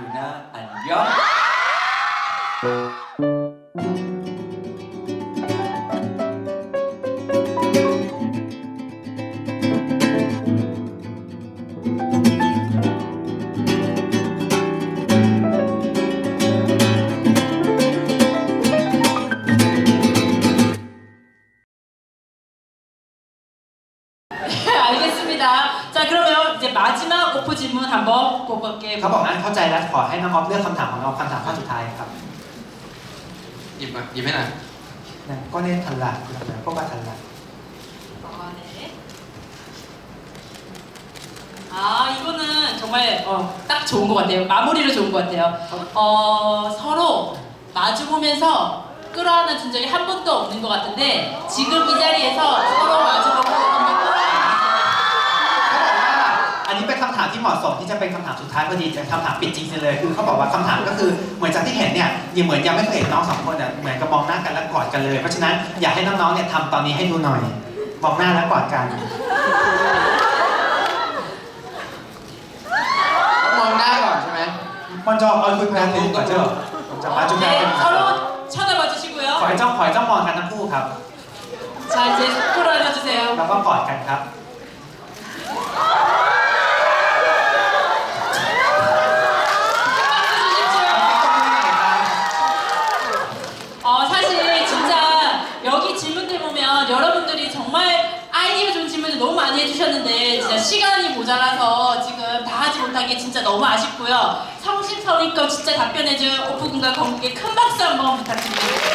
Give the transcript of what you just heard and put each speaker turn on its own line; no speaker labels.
누나 안녕.
알겠습니다. 자 그러면 이제 마지막 오프 질문 한번 뽑을게요.
เขาบอกนั้นเข้าใจแล้วขอให้น้องออฟเลือกคำถามของเราคำถามข้อสุดท้ายครับ
หยิบมาหยิบให้หน่อย
นั่นก็เน้นทันละก็ว่าทันละ
아, 네. 아 이거는 정말 어, 딱 좋은 것 같아요. 마무리로 좋은 것 같아요. 어, 서로 마주보면서 끌어안아 준 적이 한 번도 없는 것 같은데 지금 이 자리에서 서로
นนี้เป็นคำถามที่เหมาะสมที่จะเป็นคำถามสุดท้ายพอดีจะคำถามปิดจริงๆเลย คือเขาบอกว่าคำถามก็คือเหมือนจากที่เห็นเนี่ยยังเหมือนยังไม่เคยเห็นน้องสองคนเนี่ยเหมือนกับมองหน้ากันแล้วกอดกันเลย เพราะฉะนั้นอยากให้น้องๆเนี่ยทำตอนนี้ให้ดูหน่อยมองหน้าแล้วกอดกัน
ต้องมองหน้าก่อนใช่ไหม
먼저 얼굴 보여야 되는 거죠? 먼저 마주해야
네,
되는 거죠?
서로 쳐다봐 주시고요.
ขอให้จ้องขอให้จ้องมองกันทั้งคู่ครับ
자 이제 끌어안아 주세요.
แล้วก็กอดกันครับ
질문들 보면 여러분들이 정말 아이디어 좋은 질문을 너무 많이 해주셨는데 진짜 시간이 모자라서 지금 다 하지 못한 게 진짜 너무 아쉽고요. 성심성의껏 진짜 답변해준 오프군과 건국에 큰 박수 한번 부탁드립니다.